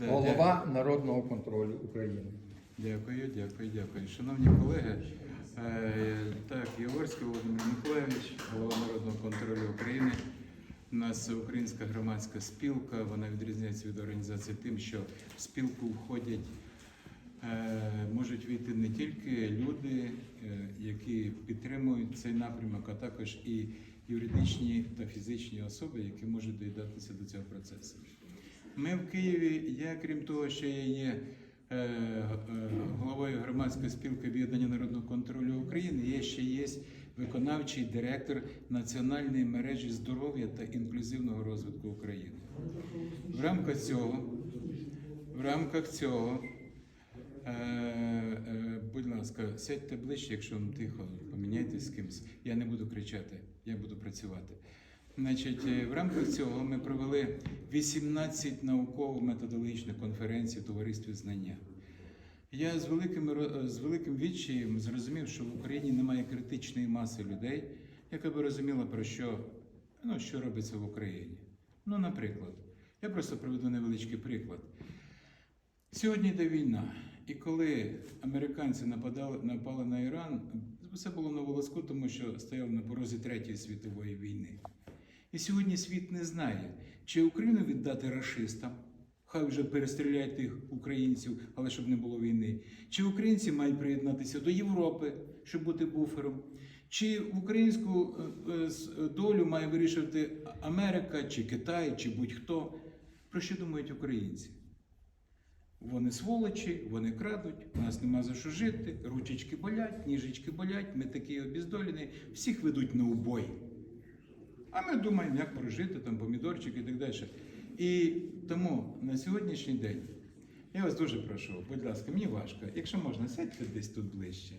Голова народного контролю України. Дякую, дякую, дякую. Шановні колеги, е, так, Яворський Володимир Миколаївич, голова Народного контролю України. У нас українська громадська спілка, вона відрізняється від організації тим, що в спілку входять, е, можуть війти не тільки люди, е, які підтримують цей напрямок, а також і юридичні та фізичні особи, які можуть доєднатися до цього процесу. Ми в Києві, я крім того, що я є е, е, головою громадської спілки об'єднання народного контролю України, я ще є виконавчий директор Національної мережі здоров'я та інклюзивного розвитку України. В рамках цього, в рамках цього, е, будь ласка, сядьте ближче, якщо вам тихо, поміняйтесь з кимось. Я не буду кричати, я буду працювати. Значить, е, в рамках цього ми провели 18 науково-методологічних конференцій в товаристві знання. Я з великим, з великим відчаєм зрозумів, що в Україні немає критичної маси людей, яка би розуміла, про що, ну, що робиться в Україні. Ну, наприклад, я просто приведу невеличкий приклад. Сьогодні йде війна, і коли американці нападали, напали на Іран, все було на волоску, тому що стояли на порозі Третьої світової війни. І сьогодні світ не знає, чи Україну віддати рашистам, хай вже перестріляють тих українців, але щоб не було війни. Чи українці мають приєднатися до Європи, щоб бути буфером, чи українську е, е, долю має вирішувати Америка, чи Китай, чи будь-хто. Про що думають українці? Вони сволочі, вони крадуть, у нас нема за що жити, ручечки болять, ніжечки болять, ми такі обіздолені, всіх ведуть на убой. А ми думаємо, як прожити, там помідорчики і так далі. І тому на сьогоднішній день я вас дуже прошу, будь ласка, мені важко, якщо можна, сядьте десь тут ближче.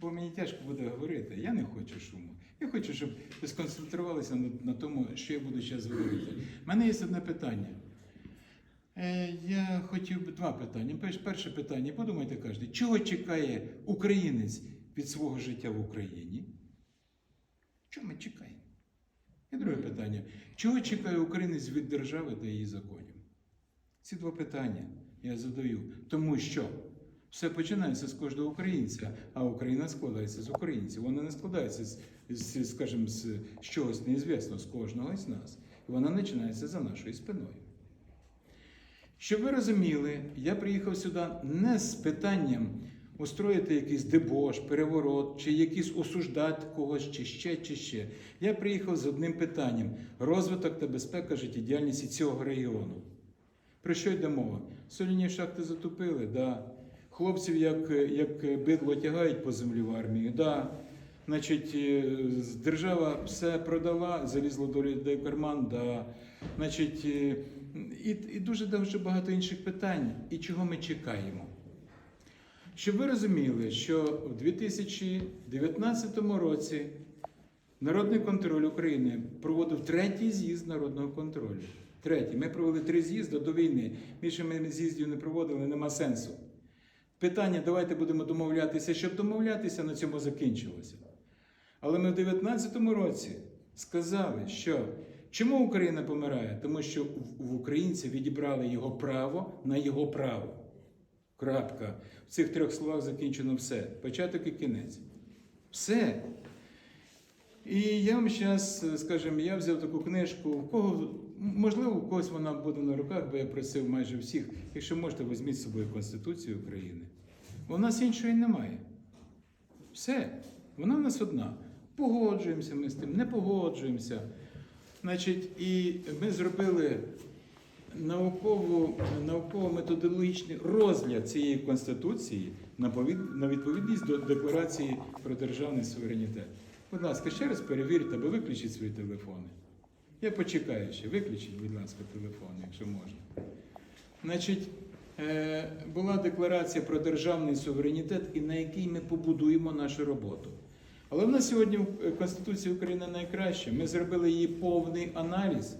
Бо мені тяжко буде говорити, я не хочу шуму. Я хочу, щоб ви сконцентрувалися на, на тому, що я буду зараз говорити. У мене є одне питання. Е, Я хотів би два питання. Перше питання, подумайте кожен, чого чекає українець від свого життя в Україні? Чого ми чекаємо? І друге питання. Чого чекає українець від держави та її законів? Ці два питання я задаю, тому що все починається з кожного українця, а Україна складається з українців. Вона не складається з, з скажімо, з чогось неізвісного, з кожного з нас. Вона починається за нашою спиною. Щоб ви розуміли, я приїхав сюди не з питанням устроїти якийсь дебош, переворот, чи якийсь осуждати когось, чи ще, чи ще. Я приїхав з одним питанням: розвиток та безпека життєдіяльності цього регіону. Про що йде мова? Соляні шахти затопили, да. Хлопців як, як бидло тягають по землі в армію, да. Значить, е, держава все продала, залізла до людей в карман, да. Значить, е, і, і дуже дуже багато інших питань. І чого ми чекаємо? Щоб ви розуміли, що в 2019 році Народний контроль України проводив третій з'їзд народного контролю. Третій. Ми провели три з'їзди до війни. Більше ми з'їздів не проводили, нема сенсу. Питання, давайте будемо домовлятися, щоб домовлятися, на цьому закінчилося. Але ми в 2019 році сказали, що чому Україна помирає? Тому що в- українця відібрали його право на його право. Крапка. В цих трьох словах закінчено все. Початок і кінець. Все. І я вам зараз, скажімо, я взяв таку книжку, в кого, можливо, у когось вона буде на руках, бо я просив майже всіх. Якщо можете, візьміть з собою Конституцію України. Бо в нас іншої немає. Все. Вона в нас одна. Погоджуємося ми з тим, не погоджуємося. Значить, і ми зробили науково-методологічний розгляд цієї конституції на, відповідність до декларації про державний суверенітет. Будь ласка, ще раз перевірте або виключіть свої телефони. Я почекаю ще. Виключіть, будь ласка, телефони, якщо можна. Значить, е, була декларація про державний суверенітет, і на якій ми побудуємо нашу роботу. Але в нас сьогодні в Конституції України найкраще. Ми зробили її повний аналіз.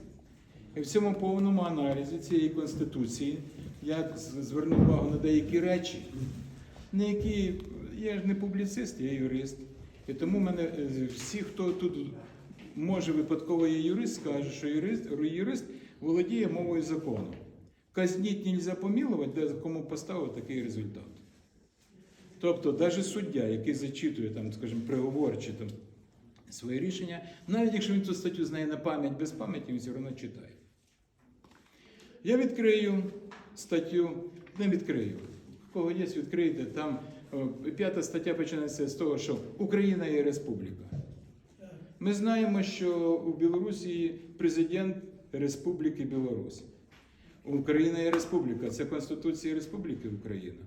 І в цьому повному аналізі цієї Конституції я звернув увагу на деякі речі, на які я ж не публіцист, я юрист. І тому мене е, всі, хто тут може випадково є юрист, скажуть, що юрист, юрист володіє мовою закону. Казніть нельзя помілувати, де кому поставив такий результат. Тобто, навіть суддя, який зачитує там, скажімо, приговор чи там своє рішення, навіть якщо він цю статтю знає на пам'ять без пам'яті, він все одно читає. Я відкрию статтю, не відкрию. Кого є, відкрийте. Там п'ята стаття починається з того, що Україна є республіка. Ми знаємо, що у Білорусі президент Республіки Білорусь. Україна є республіка, це Конституція Республіки Україна.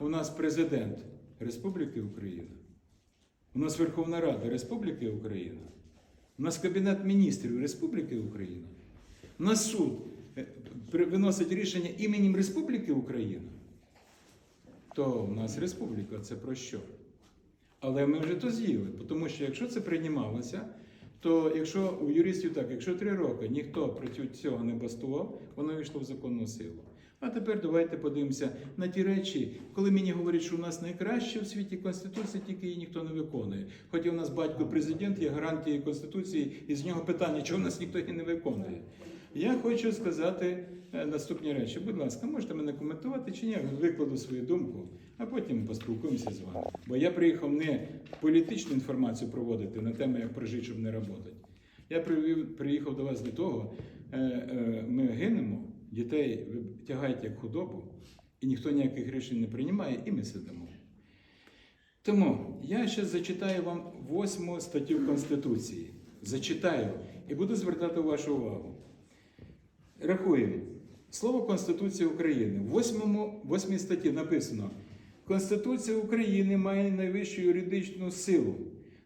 У нас президент Республіки Україна. У нас Верховна Рада Республіки Україна. У нас Кабінет міністрів Республіки Україна. У нас суд е, виносить рішення іменем Республіки Україна. То у нас республіка це про що? Але ми вже то з'їли, тому що якщо це приймалося, то якщо у юристів так, якщо три роки ніхто проти цього не бастував, воно вийшло в законну силу. А тепер давайте подивимося на ті речі, коли мені говорять, що у нас найкраще в світі Конституція, тільки її ніхто не виконує. Хоча у нас батько президент є гарантією Конституції, і з нього питання, чого у нас ніхто її не виконує. Я хочу сказати е, наступні речі. Будь ласка, можете мене коментувати чи ні? Викладу свою думку, а потім поспілкуємося з вами. Бо я приїхав не політичну інформацію проводити на тему, як прожити, щоб не працювати. Я приїхав до вас для того, е, е, ми гинемо, дітей ви тягаєте як худобу, і ніхто ніяких рішень не приймає, і ми сидимо. Тому я ще зачитаю вам восьму статтю Конституції. Зачитаю і буду звертати вашу увагу. Рахуємо. Слово Конституція України. В восьмому, восьмій статті написано: Конституція України має найвищу юридичну силу.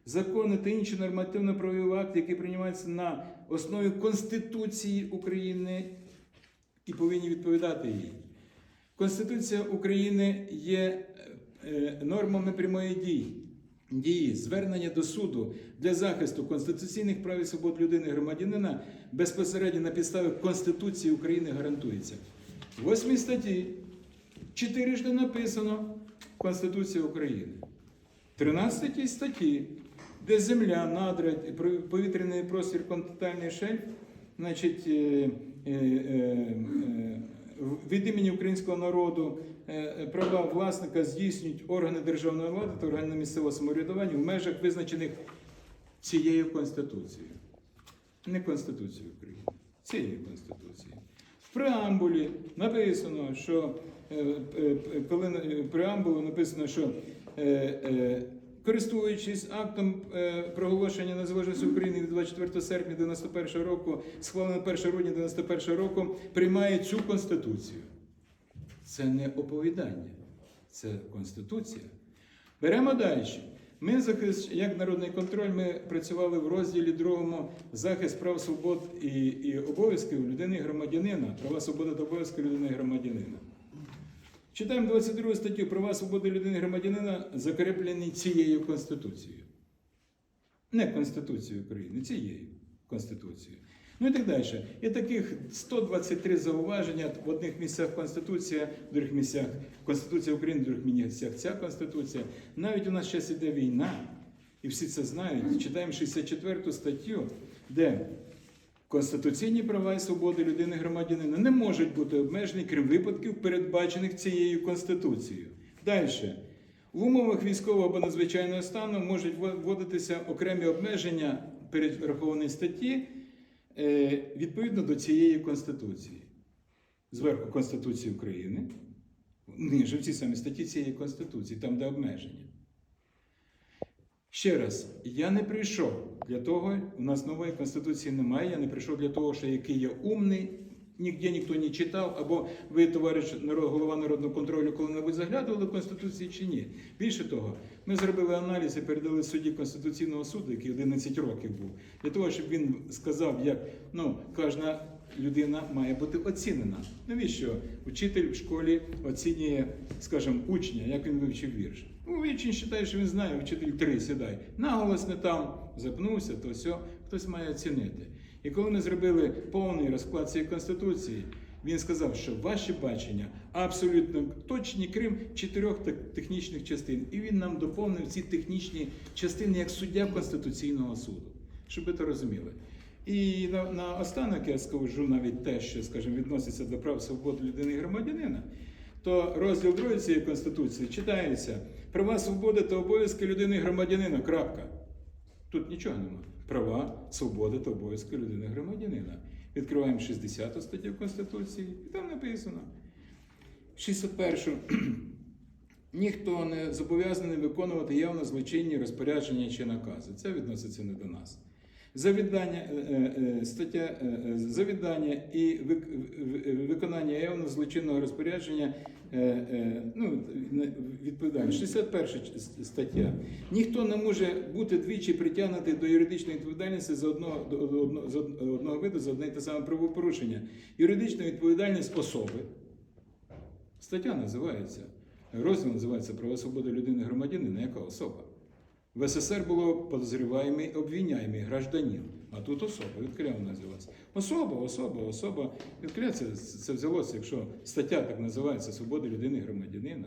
Закони та інші нормативно-правові акти, які приймаються на основі Конституції України і повинні відповідати їй. Конституція України є е, нормами прямої дії. Дії, звернення до суду для захисту конституційних прав і свобод людини і громадянина безпосередньо на підставі Конституції України гарантується. В восьмій статті чотирижди написано Конституція України. В 13 статті, де земля, надра, повітряний простір, континентальний шельф, значить, е, від імені українського народу е, права власника здійснюють органи державної влади та органи місцевого самоврядування в межах, визначених цією Конституцією. Не Конституцією України, цією Конституцією. В преамбулі написано, що е, е, е, коли е, преамбулі написано, що е, е, користуючись актом е, проголошення незалежності України від 24 серпня 91 року, схвалено 1 грудня 91 року, приймає цю конституцію. Це не оповідання, це конституція. Беремо далі. Ми захист, як народний контроль, ми працювали в розділі другому захист прав свобод і, і обов'язків людини і громадянина, права свободи та обов'язки людини і громадянина. Читаємо 22 статтю права свободи людини громадянина, закріплені цією Конституцією. Не Конституцією України, цією Конституцією. Ну і так далі. І таких 123 зауваження в одних місцях Конституція, в других місцях Конституція України, в других місцях ця Конституція. Навіть у нас зараз іде війна, і всі це знають. Читаємо 64 статтю, де Конституційні права і свободи людини громадянина не можуть бути обмежені, крім випадків, передбачених цією Конституцією. Далі. В умовах військового або надзвичайного стану можуть вводитися окремі обмеження перерахованої статті е, відповідно до цієї Конституції. Зверху Конституції України, ниже в цій самій статті цієї Конституції, там де обмеження. Ще раз, я не прийшов для того, у нас нової конституції немає. Я не прийшов для того, що який я умний, ніде ніхто не читав, або ви, товариш голова народного контролю, коли-небудь заглядували в Конституції чи ні. Більше того, ми зробили аналіз і передали судді Конституційного суду, який 11 років був, для того, щоб він сказав, як ну, кожна людина має бути оцінена. Навіщо вчитель в школі оцінює, скажімо, учня, як він вивчив вірш? Ну, учень вважає, що він знає, вчитель три сідай. Наголос не там, запнувся, то все, хтось має оцінити. І коли ми зробили повний розклад цієї конституції, він сказав, що ваші бачення абсолютно точні, крім чотирьох технічних частин. І він нам доповнив ці технічні частини як суддя Конституційного суду. Щоб ви то розуміли. І на, на останок я скажу навіть те, що, скажімо, відноситься до прав свободи людини і громадянина, то розділ 2 цієї Конституції читається права, свободи та обов'язки людини громадянина. Крапка. Тут нічого немає. Права, свободи та обов'язки людини громадянина. Відкриваємо 60 статтю Конституції, і там написано. 61. Ніхто не зобов'язаний виконувати явно злочинні розпорядження чи накази. Це відноситься не до нас. Завідання, е, е, е, стаття завідання і виконання явно злочинного розпорядження ну, відповідальність. 61 стаття. Ніхто не може бути двічі притягнутий до юридичної відповідальності за одного, до одного, виду за одне й те саме правопорушення. Юридична відповідальність особи. Стаття називається. Розділ називається Права свободи людини і громадянина. Яка особа? В СССР було подозріваємий обвиняємий гражданин, а тут особа. Відкрив називається. Особа, особа, особа. Відкрив це, це взялося, якщо стаття так називається Свобода людини громадянина.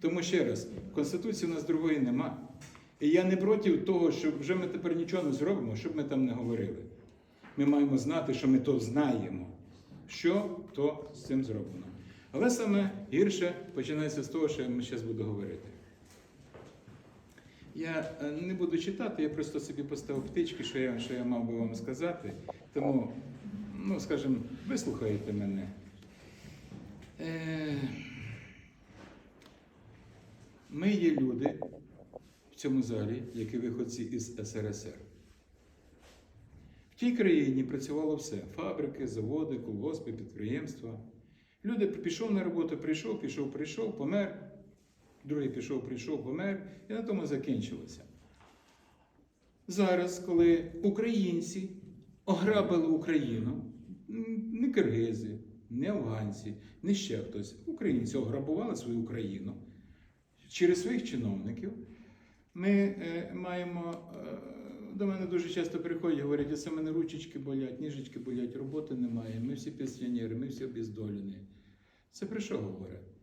Тому ще раз, в Конституції у нас другої нема. І я не проти того, щоб вже ми тепер нічого не зробимо, щоб ми там не говорили. Ми маємо знати, що ми то знаємо, що то з цим зроблено. Але саме гірше починається з того, що я зараз буду говорити. Я е, не буду читати, я просто собі поставив птички, що я, що я мав би вам сказати. Тому, ну, скажімо, вислухайте мене. Е, Ми є люди в цьому залі, які виходці із СРСР. В тій країні працювало все: фабрики, заводи, колгоспи, підприємства. Люди пішов на роботу, прийшов, пішов, прийшов, помер. Другий пішов, прийшов, помер, і на тому закінчилося. Зараз, коли українці ограбили Україну, не киргизи, не афганці, не ще хтось, українці ограбували свою Україну через своїх чиновників, ми е, маємо. е, до мене дуже часто приходять, говорять, оце мене ручечки болять, ніжечки болять, роботи немає, ми всі пенсіонери, ми всі обіздолені. Це про що говорять?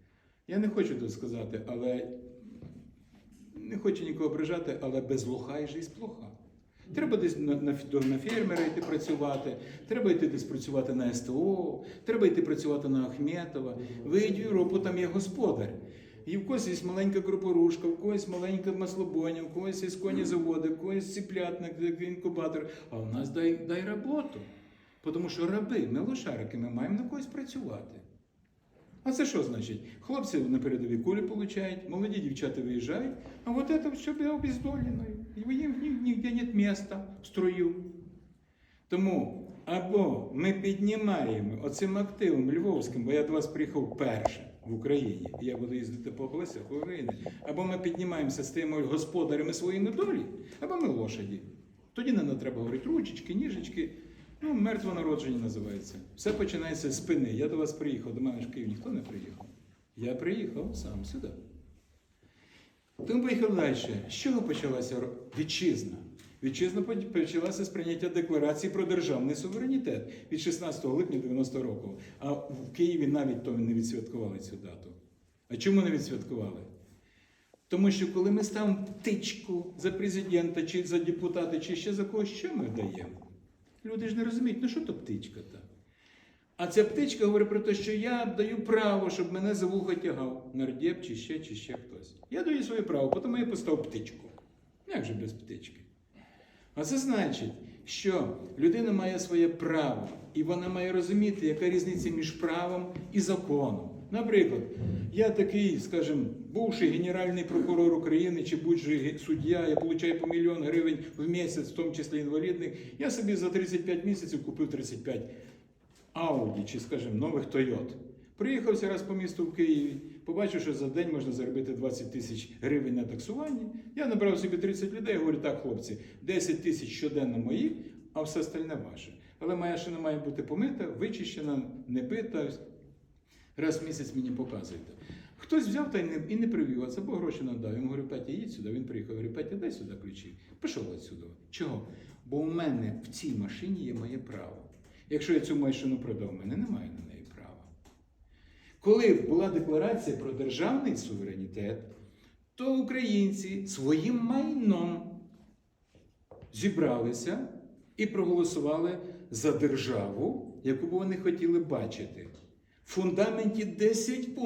Я не хочу тут сказати, але не хочу нікого ображати, але без лоха і життя плоха. Треба десь на, на, на фермера йти працювати, треба йти десь працювати на СТО, треба йти працювати на Ахметова. Вийдь в Європу, там є господар. І в когось є маленька крупорушка, в когось маленька маслобоня, в когось є коні заводи, в когось ціплятник, інкубатор. А в нас дай, дай роботу. Тому що раби, ми лошарики, ми маємо на когось працювати. А це що значить? Хлопці на передовій кулі получають, молоді дівчата виїжджають, а вот это все обездолено. І їм ні- ніде нет места в строю. Тому або ми піднімаємо оцим активом львовським, бо я до вас приїхав перше в Україні, і я буду їздити по областях України, або ми піднімаємося, стаємо господарями своєї долі, або ми лошаді. Тоді не треба говорити ручечки, ніжечки. Ну, мертве народження називається. Все починається з спини. Я до вас приїхав, до мене ж в Київ ніхто не приїхав. Я приїхав сам сюди. Тому поїхав далі. З чого почалася вітчизна? Вітчизна почалася з прийняття декларації про державний суверенітет від 16 липня 90 року. А в Києві навіть то не відсвяткували цю дату. А чому не відсвяткували? Тому що коли ми ставимо птичку за президента, чи за депутата, чи ще за когось, що ми даємо? Люди ж не розуміють, ну що то птичка та? А ця птичка говорить про те, що я даю право, щоб мене за вухо тягав нардеп чи ще, чи ще хтось. Я даю своє право, тому я постав птичку. Як же без птички? А це значить, що людина має своє право, і вона має розуміти, яка різниця між правом і законом. Наприклад, я такий, скажімо, бувший генеральний прокурор України чи будь-що суддя, я получаю по мільйон гривень в місяць, в тому числі інвалідних. Я собі за 35 місяців купив 35 Ауді чи, скажімо, нових Тойот. Приїхався раз по місту в Києві, побачив, що за день можна заробити 20 тисяч гривень на таксуванні. Я набрав собі 30 людей, говорю, так, хлопці, 10 тисяч щоденно мої, а все остальне ваше. Але моя шина має бути помита, вичищена, не бита. Раз в місяць мені показуєте. Хтось взяв та й не, і не привів, а це бо гроші надав. Йому говорю, Петя, їдь сюди. Він приїхав, говорю, Петя, дай сюди ключі. Пішов отсюди. Чого? Бо у мене в цій машині є моє право. Якщо я цю машину продав, у мене немає на неї права. Коли була декларація про державний суверенітет, то українці своїм майном зібралися і проголосували за державу, яку б вони хотіли бачити. В фундаменті 10 пунктів.